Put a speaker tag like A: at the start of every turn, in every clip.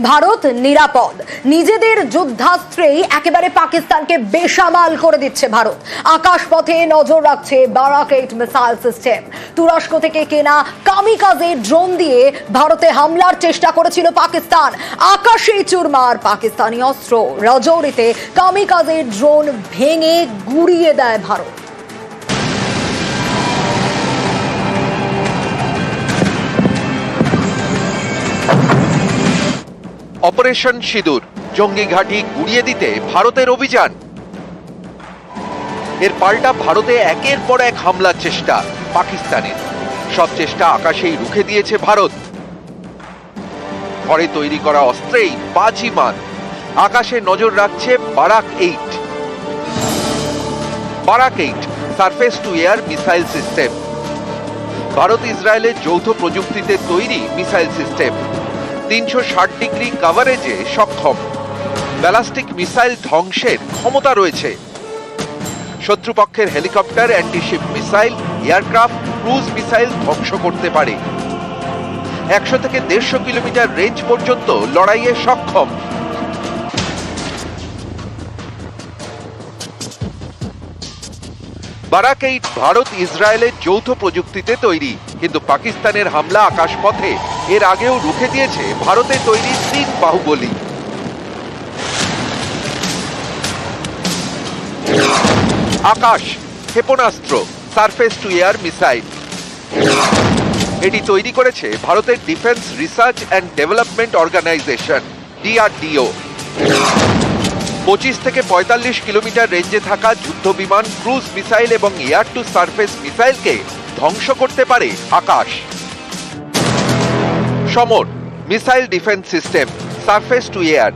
A: ভারত নিরাপদ। নিজেদের যুদ্ধাস্ত্রেই একেবারে পাকিস্তানকে বেসামাল করে দিচ্ছে ভারত। আকাশপথে নজর রাখছে বারাকেট মিসাইল সিস্টেম। তুরস্ক থেকে কেনা কামিকাজে ড্রোন দিয়ে ভারতে হামলার চেষ্টা করেছিল পাকিস্তান। আকাশে চুরমার পাকিস্তানি অস্ত্র। রাজৌরিতে কামিকাজে ড্রোন ভেঙে গুড়িয়ে দেয় ভারত।
B: অপারেশন সিঁদুর, জঙ্গি ঘাঁটি গুড়িয়ে দিতে ভারতের অভিযান। এর পাল্টা ভারতে একের পর এক হামলার চেষ্টা পাকিস্তানের। সব চেষ্টা আকাশেই রুখে দিয়েছে ভারত। ঘরে তৈরি করা অস্ত্রেই বাজিমান আকাশে নজর রাখছে Barak eight. Barak eight, surface to air missile system. Bharat ইসরায়েলের যৌথ প্রযুক্তিতে তৈরি মিসাইল সিস্টেম। তিনশো ষাট ডিগ্রি কাভারেজে সক্ষম। ব্যালাস্টিক মিসাইল ধ্বংসের ক্ষমতা রয়েছে। শত্রুপক্ষের helicopter antiship missile aircraft cruise missile ধ্বংস করতে পারে। একশো থেকে দেড়শো কিলোমিটার রেঞ্জ পর্যন্ত লড়াইয়ে সক্ষম। বারাকেইট ভারত ইসরায়েলের যৌথ প্রযুক্তিতে তৈরি। কিন্তু পাকিস্তানের হামলা আকাশপথে। এর আগেও রুখে দিয়েছে ভারতে তৈরি তিন বাহুবলী। আকাশ, ক্ষেপণাস্ত্র, সারফেস টু এয়ার মিসাইল। এটি তৈরি করেছে ভারতের defence research and development organisation, DRDO. পঁচিশ থেকে পঁয়তাল্লিশ কিলোমিটার রেঞ্জে থাকা যুদ্ধ বিমান ক্রুজ মিসাইল এবং এয়ার টু সারফেস মিসাইলকে ধ্বংস করতে পারে Akash. Samar, missile defence system, surface to air.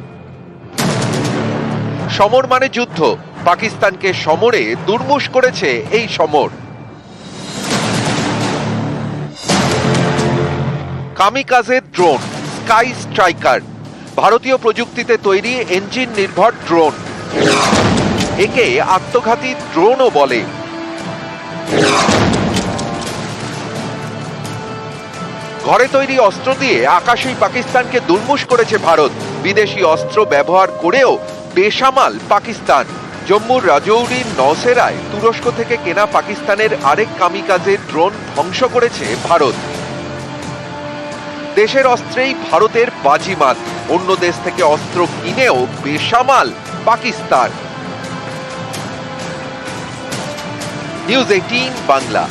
B: Samar মানে যুদ্ধ। পাকিস্তানকে সমরে দুর্মুষ করেছে এই সমর। কামিকাজের ড্রোন, স্কাই স্ট্রাইকার। ভারতীয় প্রযুক্তিতে তৈরি ইঞ্জিন নির্ভর ড্রোন। একে আত্মঘাতী ড্রোনও বলে। ঘরে তৈরি অস্ত্র দিয়ে আকাশেই পাকিস্তানকে দুর্মুষ করেছে ভারত। বিদেশি অস্ত্র ব্যবহার করেও বেসামাল পাকিস্তান। জম্মুর রাজৌরির নওসেরায় তুরস্ক থেকে কেনা পাকিস্তানের আরেক কামিকাজের ড্রোন ধ্বংস করেছে ভারত। দেশের অস্ত্রেই ভারতের বাজিমাত। অন্য দেশ থেকে অস্ত্র কিনেও বেসামাল পাকিস্তান। News eighteen Bangla.